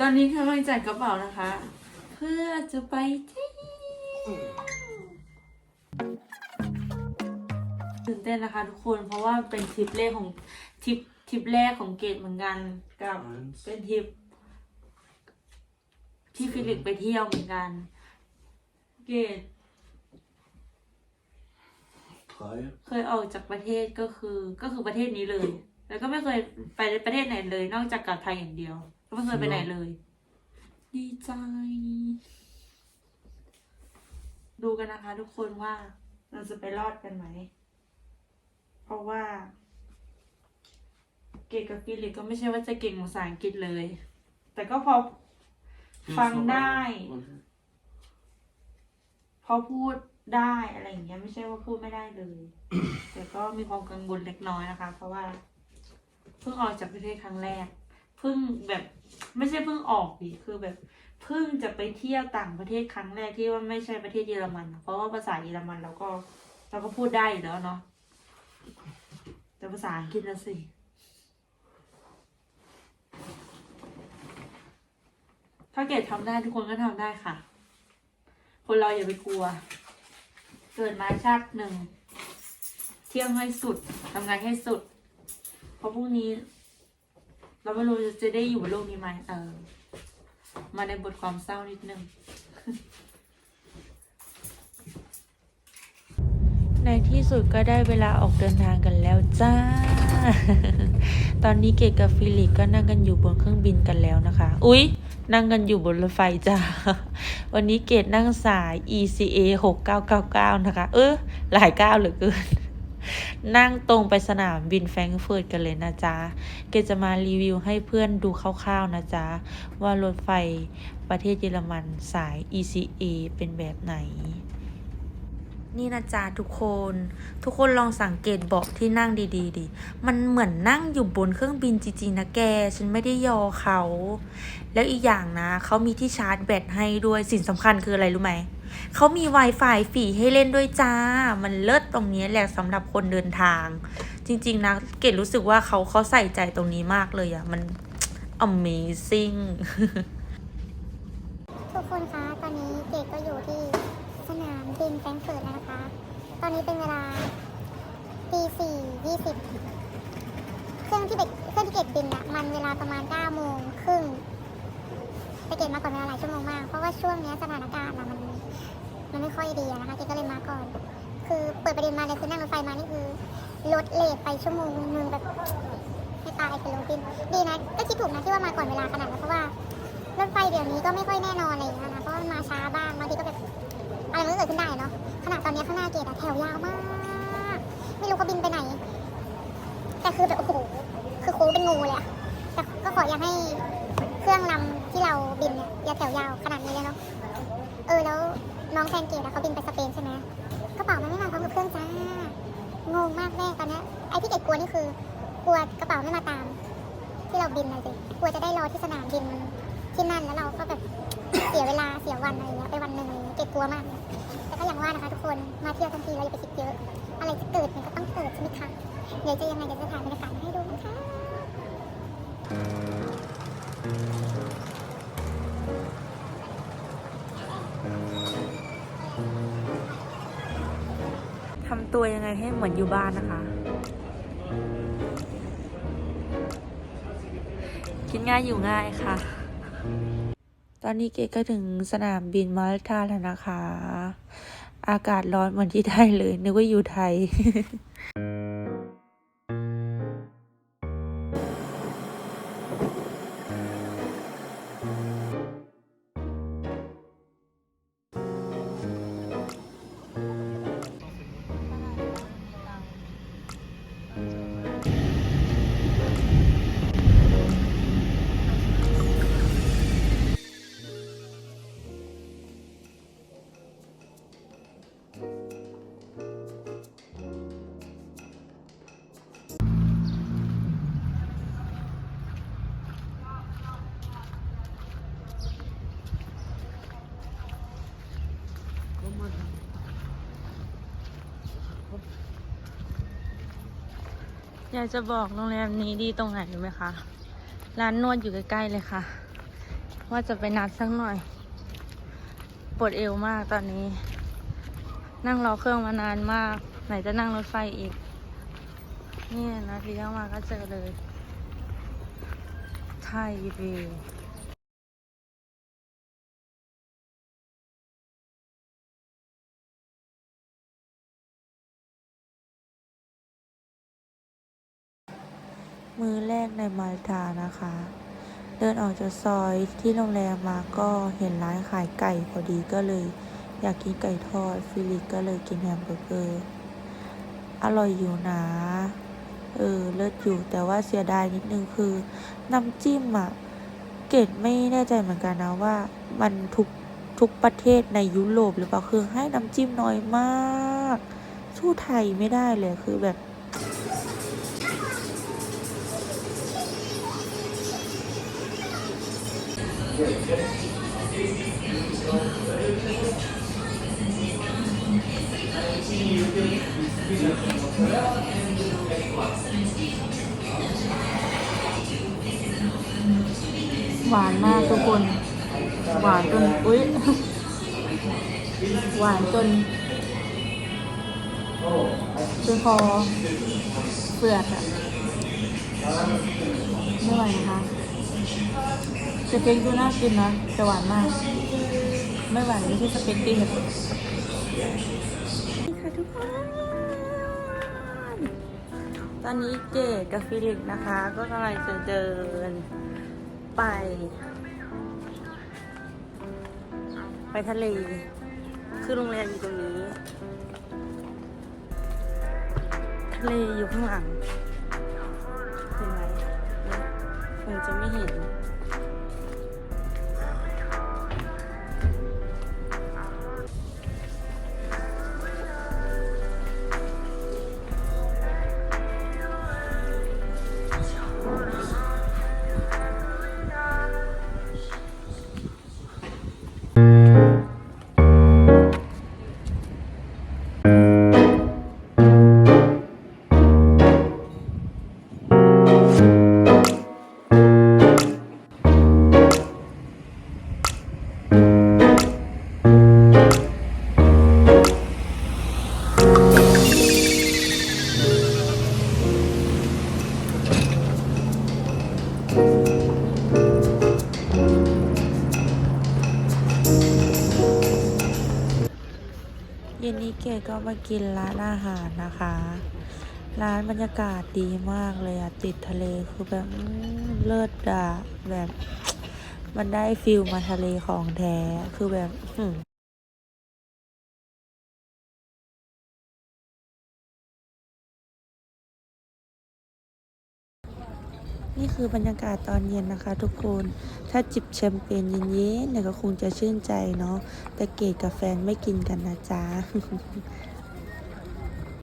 ตอนนี้กำลังจัดกระเป๋านะคะ เพื่อจะไปเที่ยวตื่นเต้นนะคะทุกคนเพราะว่าเป็นทริปแรกของทริปทริปแรกของเกดเหมือนกันกับเป็นทริปที่ฟิลิปไปเที่ยวเหมือนกัน เกด Drei. เคยออกจากประเทศก็คือก็คือประเทศนี้เลย แล้วก็ไม่เคยไปประเทศไหนเลย นอกจากกับไทยอย่างเดียวก็ ไม่เคยไปไหนเลย ดีใจ ดูกันนะคะ ทุกคนว่าเราจะไปรอดกันไหม เพราะว่า เก่งกับฟิลิปก็ไม่ใช่ว่าจะเก่งภาษาอังกฤษเลย แต่ก็พอฟังได้ พอพูดได้อะไรอย่างเงี้ยไม่ใช่ว่าพูดไม่ได้เลย แต่ก็มีความกังวลเล็กน้อยนะคะ เพราะว่า เพิ่งออกจากประเทศครั้งแรก เพิ่งแบบไม่ใช่เพิ่งออกดิคือแบบเพิ่งจะไปเที่ยวต่างประเทศครั้งแรกที่ว่าไม่ใช่ประเทศเยอรมัน เพราะว่าภาษาเยอรมันเราก็เราก็พูดได้แล้วเนาะแต่ภาษาอังกฤษนะสิถ้าเกิดทำได้ทุกคนก็ทำได้ค่ะ คนเราอย่าไปกลัว เกิดมาชาติหนึ่ง เที่ยวให้สุดทำงานให้สุด เพราะพรุ่งนี้ เราไม่รู้จะได้อยู่บนโลกนี้ไหมเออ มาในบทความเศร้านิดนึง ในที่สุดก็ได้เวลาออกเดินทางกันแล้วจ้า ตอนนี้เกดกับฟิลิปก็นั่งกันอยู่บนเครื่องบินกันแล้วนะคะ อุ๊ย นั่งกันอยู่บนรถไฟจ้า วันนี้เกดนั่งสาย ECA 6999 นะคะ เออหลายก้าวเหลือเกิน นั่งตรงไปสนามบินแฟรงก์เฟิร์ตกันเลยนะจ๊ะ เกจะมารีวิวให้เพื่อนดูคร่าวๆนะจ๊ะ ว่ารถไฟประเทศเยอรมันสาย ECA เป็นแบบไหน นี่นะจ๊ะทุกคน ทุกคนลองสังเกตเบาะที่นั่งดีๆดิ มันเหมือนนั่งอยู่บนเครื่องบินจริงๆนะแก ฉันไม่ได้ยอเขา แล้วอีกอย่างนะ เขามีที่ชาร์จแบตให้ด้วย สิ่งสำคัญคืออะไรรู้ไหม เขามี Wi-Fi ฟรีให้เล่นด้วยจ้า มันเลิศตรงนี้แหละสำหรับคนเดินทาง จริง ๆ นะ เกดรู้สึกว่าเขาเขาใส่ใจตรงนี้มากเลยอะมัน Amazing ทุกคนคะ ตอนนี้เกดก็อยู่ที่สนามบินแฟรงก์เฟิร์ตแล้วนะคะ ตอนนี้เป็นเวลาตีสี่ยี่สิบเครื่องที่เกดเครื่องที่เกดบินอะมันเวลาประมาณเก้าโมงครึ่งแต่เกดมาก่อนเวลาหลายชั่วโมงมาก เพราะว่าช่วงเนี้ยสถานการณ์อะมัน มันไม่ค่อยดีนะคะเกดก็เลยมาก่อน คือเปิดประเด็นมาเลยคือนั่งรถไฟมานี่คือลดเลทไปชั่วโมงนึงแบบให้ตายไปเลยบินดีนะก็คิดถูกนะที่ว่ามาก่อนเวลาขนาดนั้นเพราะว่ารถไฟเดี๋ยวนี้ก็ไม่ค่อยแน่นอนอะไรอย่างเงี้ยนะเพราะมันมาช้าบ้างบางทีก็แบบอะไรมันก็เกิดขึ้นได้เนาะขนาดตอนนี้ข้างหน้าเกตอะแถวยาวมาก ไม่รู้เขาบินไปไหน แต่คือแบบโอ้โหคือโค้งเป็นงูเลยอะแต่ก็ขออย่าให้เครื่องลำที่เราบินเนี่ยอย่าแถวยาวขนาดนี้เลยเนาะเออแล้ว น้องแฟนเกตอะเขาบินไปสเปนใช่ไหมกระเป๋ามันไม่มาพร้อมกับเครื่องจ้างงมากแม่ตอนนี้ไอ้ที่เกดกลัวนี่คือกลัวกระเป๋าไม่มาตาม ที่เราบินเลยสิกลัวจะได้รอที่สนามบินที่นั่นแล้วเราก็แบบเสียเวลาเสียวันอะไรเงี้ยไปวันหนึ่งเก็บกลัวมากแต่ก็อย่างว่านะคะทุกคนมาเที่ยวทั้งทีเราอย่าไปคิดเยอะ อะไรจะเกิดมันก็ต้องเกิดใช่ไหมคะเดี๋ยวจะยังไงเดี๋ยวจะถ่ายบรรยากาศให้ดูนะคะ ทำตัวยังไงให้เหมือนอยู่บ้านนะคะคิดง่ายอยู่ง่ายค่ะ ตอนนี้เกก็ถึงสนามบินมาลตาแล้วนะคะ อากาศร้อนเหมือนที่ไทยเลย นึกว่าอยู่ไทย อยากจะบอกโรงแรมนี้ดีตรงไหนรู้ไหมคะ ร้านนวดอยู่ใกล้ๆเลยค่ะ ว่าจะไปนัดสักหน่อย ปวดเอวมากตอนนี้ นั่งรอเครื่องมานานมาก ไหนจะนั่งรถไฟอีก นี่นะทีเข้ามาก็เจอเลย ไทยเว มือแรกในมาลตานะคะ เดินออกจากซอยที่โรงแรมมาก็เห็นร้านขายไก่พอดีก็เลย อยากกินไก่ทอดฟิลิปก็เลยกินแฮมเบอร์เกอร์อร่อยอยู่นะเออเลิศอยู่แต่ว่าเสียดายนิดนึงคือน้ำจิ้มอะเกดไม่แน่ใจเหมือนกันนะว่ามันทุกทุกประเทศในยุโรปหรือเปล่าคือให้น้ำจิ้มน้อยมาก สู้ไทยไม่ได้เลยคือแบบ หวานมากทุกคน หวานจนอุ้ยหวานจนจนคอเปลือกอะไม่ไหวนะคะ สเต็กดูน่ากินนะแต่หวานมาก ไม่หวานไม่ใช่สเต็กที่แบบค่ะทุกคนตอนนี้เกดกับฟิลิปนะคะ ก็กำลังจะเดินไป ไปทะเล คือโรงแรมอยู่ตรงนี้ ทะเลอยู่ข้างหลัง คงจะไม่เห็น เย็นนี้เกดก็มากินร้านอาหารนะคะ ร้านบรรยากาศดีมากเลยอะติดทะเลคือแบบเลิศอะแบบ มันได้ฟิลมาทะเลของแท้คือแบบ นี่คือบรรยากาศตอนเย็นนะคะทุกคน ถ้าจิบแชมเปญเย็นๆเนี่ยก็คงจะชื่นใจเนาะ แต่เกดกับแฟนไม่กินกันนะจ๊ะ